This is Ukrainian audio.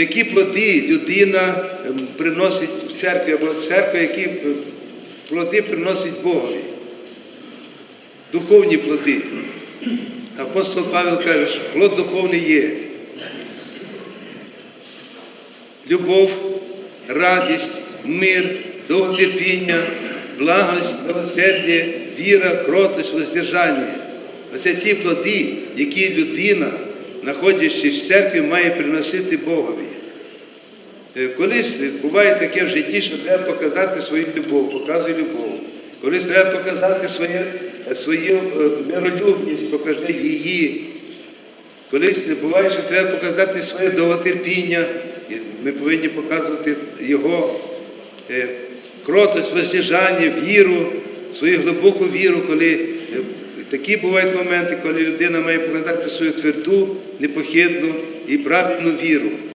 які плоди людина ем, приносить в церкві, або церква, які е, плоди приносить Богові. Духовні плоди. Апостол Павел каже, що плод духовний є. Любов, радість, мир, довготерпіння, благость, милосердя, віра, кротость, воздержання. Оце ті плоди, які людина, знаходячись в церкві, має приносити Богові. Е, Колись буває таке в житті, що треба показати свою любов, показуй любов. Колись треба показати своє, свою е, миролюбність, покажи її. Колись буває, що треба показати своє довготерпіння. Ми повинні показувати його е, кротость, воздержання, віру, свою глибоку віру, коли такі бувають моменти, коли людина має показати свою тверду, непохідну і правильну віру.